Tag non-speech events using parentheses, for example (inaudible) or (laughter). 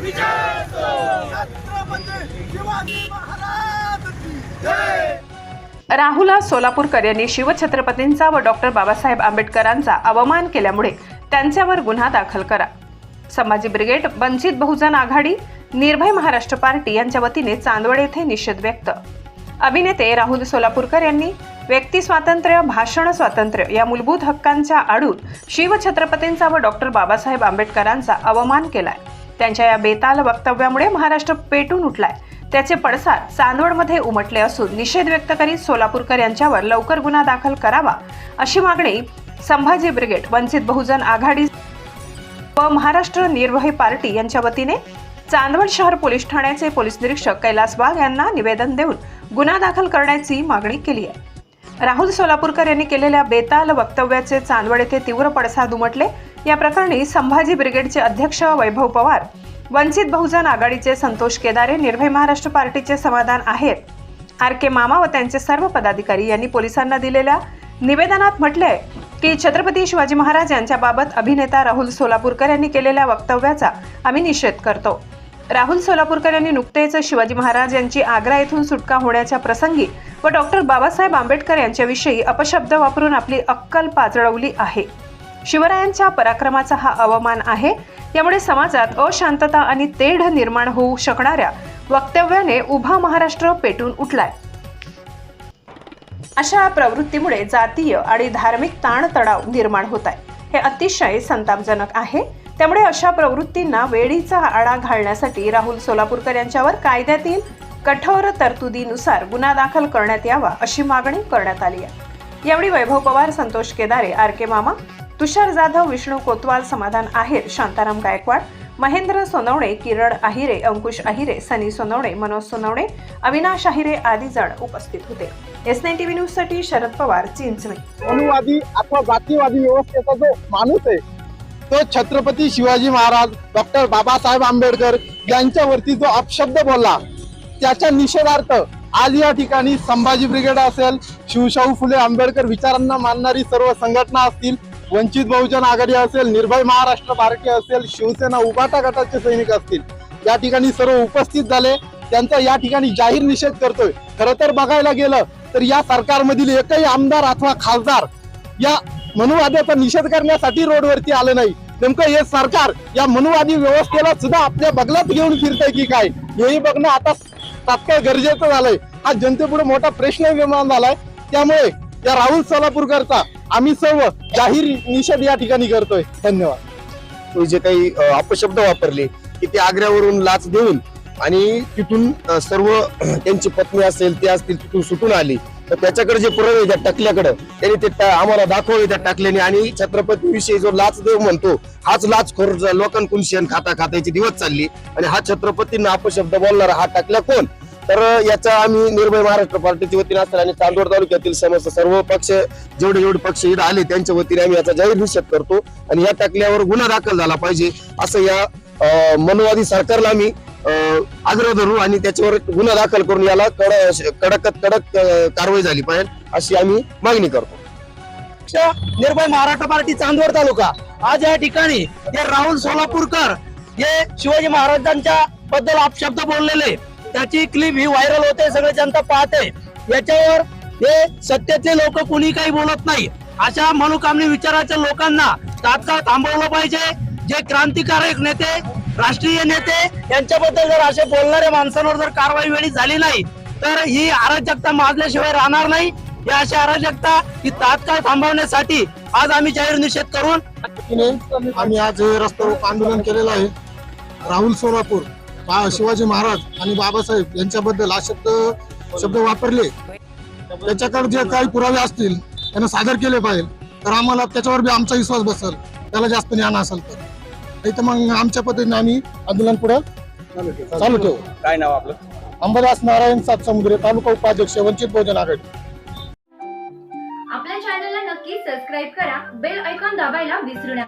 विजय छत्रपती शिवाजी महाराज की जय! राहुला सोलापूरकर यांनी शिवछत्रपतींचा व डॉक्टर बाबासाहेब आंबेडकरांचा अवमान केल्यामुळे त्यांच्यावर गुन्हा दाखल करा. संभाजी ब्रिगेड वंचित बहुजन आघाडी निर्भय महाराष्ट्र पार्टी यांच्या वतीने चांदवड येथे निषेध व्यक्त. अभिनेते राहुल सोलापूरकर यांनी व्यक्ती स्वातंत्र्य भाषण स्वातंत्र्य या मूलभूत हक्कांच्या आडून शिवछत्रपतींचा व डॉक्टर बाबासाहेब आंबेडकरांचा अवमान केलाय. त्यांच्या या बेताल वक्तव्यामुळे महाराष्ट्र पेटून उठलाय. त्याचे पडसाद चांदवडमध्ये उमटले असून निषेध व्यक्त करीत सोलापूरकर यांच्यावर लवकर गुन्हा दाखल करावा अशी मागणी संभाजी ब्रिगेड वंचित बहुजन आघाडी व महाराष्ट्र निर्भय पार्टी यांच्या वतीने चांदवड शहर पोलीस ठाण्याचे पोलीस निरीक्षक कैलास वाघ यांना निवेदन देऊन गुन्हा दाखल करण्याची मागणी केली आहे. राहुल सोलापूरकर यांनी केलेल्या बेताल वक्तव्याचे चांदवड येथे तीव्र पडसाद उमटले. या प्रकरणी संभाजी ब्रिगेडचे अध्यक्ष वैभव पवार वंचित बहुजन आघाडीचे संतोष केदारे निर्भय महाराष्ट्र पार्टीचे समाधान आहेत आर के मामा व त्यांचे सर्व पदाधिकारी यांनी पोलिसांना दिलेल्या निवेदनात म्हटले की छत्रपती शिवाजी महाराज यांच्याबाबत अभिनेता राहुल सोलापूरकर यांनी केलेल्या वक्तव्याचा आम्ही निषेध करतो. राहुल सोलापूरकर यांनी नुकतेच शिवाजी महाराज यांची आग्रा येथून सुटका होण्याच्या प्रसंगी व डॉक्टर बाबासाहेब आंबेडकर यांच्याविषयी अपशब्द वापरून आपली अक्कल पाजळवली आहे. शिवरायांच्या पराक्रमाचा हा अवमान आहे. यामुळे समाजात अशांतता आणि तेढ निर्माण होऊ शकणाऱ्या वक्तव्याने उभा महाराष्ट्र पेटून उठलाय. अशा प्रवृत्तीमुळे जातीय आणि धार्मिक ताणतणाव निर्माण होत आहे हे अतिशय संतापजनक आहे. त्यामुळे अशा प्रवृत्तींना वेळीचा आळा घालण्यासाठी राहुल सोलापूरकर यांच्यावर कायद्यातील कठोर तरतुदीनुसार गुन्हा दाखल करण्यात यावा अशी मागणी करण्यात आली आहे. यावेळी वैभव पवार संतोष केदारे आर के मामा तुषार जाधव विष्णू कोतवाल समाधान आहेर शांताराम गायकवाड महेंद्र सोनवणे किरण अहिरे अंकुश अहिरे सनी सोनवणे मनोज सोनवणे अविनाश अहिरे आदी जण उपस्थित होते. एस नाईन टीव्ही न्यूजसाठी शरद पवार चिंचणे अनुवादी अथवा जातीवादी व्यवस्थेचा जो माणूस आहे तो छत्रपती शिवाजी महाराज डॉक्टर बाबासाहेब आंबेडकर यांच्यावरती जो अपशब्द बोलला त्याच्या निषेधार्थ आज या ठिकाणी संभाजी ब्रिगेड असेल शिवशाहू फुले आंबेडकर विचारांना मानणारी सर्व संघटना असतील वंचित बहुजन आघाडी असेल निर्भय महाराष्ट्र पार्टी असेल शिवसेना उभाटा गटाचे सैनिक असतील या ठिकाणी सर्व उपस्थित झाले. त्यांचा या ठिकाणी जाहीर निषेध करतोय. खरं तर बघायला गेलं तर या सरकारमधील एकही आमदार अथवा खासदार या मनुवाद्याचा निषेध करण्यासाठी रोडवरती आलं नाही. नेमकं हे सरकार या मनुवादी व्यवस्थेला सुद्धा आपल्या बगलात घेऊन फिरतंय की काय? हेही बघणं आता तात्काळ गरजेचं झालंय. हा जनतेपुढे मोठा प्रश्न निर्माण झालाय. त्यामुळे या राहुल सोलापूरकरचा आम्ही सर्व जाहीर निषेध या ठिकाणी करतोय. धन्यवाद. तो जे काही अपशब्द वापरले की ते आग्र्यावरून लाच देऊन आणि तिथून सर्व (clears throat) त्यांची पत्नी असेल ते असतील तिथून सुटून आली. तर त्याच्याकडे जे पुरावे त्या टाकल्याकडे त्यांनी ते आम्हाला दाखवले त्या टाकल्याने आणि छत्रपती विषयी जो लाच देव म्हणतो हाच लाचखोर खोर लोकांकडून खाता खात्याची दिवस चालली. आणि हा छत्रपतींना अपशब्द बोलणारा हा टाकल्या कोण? तर याचा आम्ही निर्भय महाराष्ट्र पार्टीच्या वतीने असताना आणि चांदवड तालुक्यातील समस्त सर्व पक्ष जेवढे जेवढे पक्ष इथं आले त्यांच्या वतीने आम्ही याचा जाहीर निषेध करतो. आणि या टाकल्यावर गुन्हा दाखल झाला पाहिजे असं या मनवादी सरकारला आम्ही आग्रह धरू आणि त्याच्यावर गुन्हा दाखल करून याला कड- कडक कडक कारवाई झाली पाहिजे अशी आम्ही मागणी करतो. निर्भय महाराष्ट्र पार्टी चांदवड तालुका. आज या ठिकाणी हे राहुल सोलापूरकर हे शिवाजी महाराजांच्या बद्दल आपशब्द बोललेले. त्याची क्लिप ही व्हायरल होते सगळे जनता पाहते. याच्यावर हे सत्तेतले लोक कुणी काही बोलत नाही. अशा मनोकामनी विचाराच्या लोकांना तात्काळ थांबवलं पाहिजे. जे क्रांतिकारक नेते राष्ट्रीय नेते यांच्याबद्दल जर असे बोलणाऱ्या माणसांवर जर कारवाई वेळी झाली नाही तर ही अराजकता माजल्याशिवाय राहणार नाही. या अशा अराजकता ही तात्काळ थांबवण्यासाठी आज आम्ही जाहीर निषेध करून आम्ही आज रस्त्यावर आंदोलन केलेलं आहे. राहुल सोलापूर. शिवाजी महाराज आणि बाबासाहेब यांच्याबद्दल हा शब्द शब्द वापरले. त्याच्याकडे जे काही पुरावे असतील त्यांना सादर केले पाहिजे. तर आम्हाला त्याच्यावर बी आमचा विश्वास बसेल. त्याला जास्त ज्ञान असेल तर. नाही तर मग आमच्या पद्धतीने आम्ही आंदोलन पुढे चालू ठेवू. काय नाव आपलं? अंबादास नारायण सातसमुद्रे तालुका उपाध्यक्ष वंचित बहुजन आघाडी. आपल्या चॅनलला नक्की सबस्क्राईब करा. बेल आयकॉन दाबायला विसरू नका.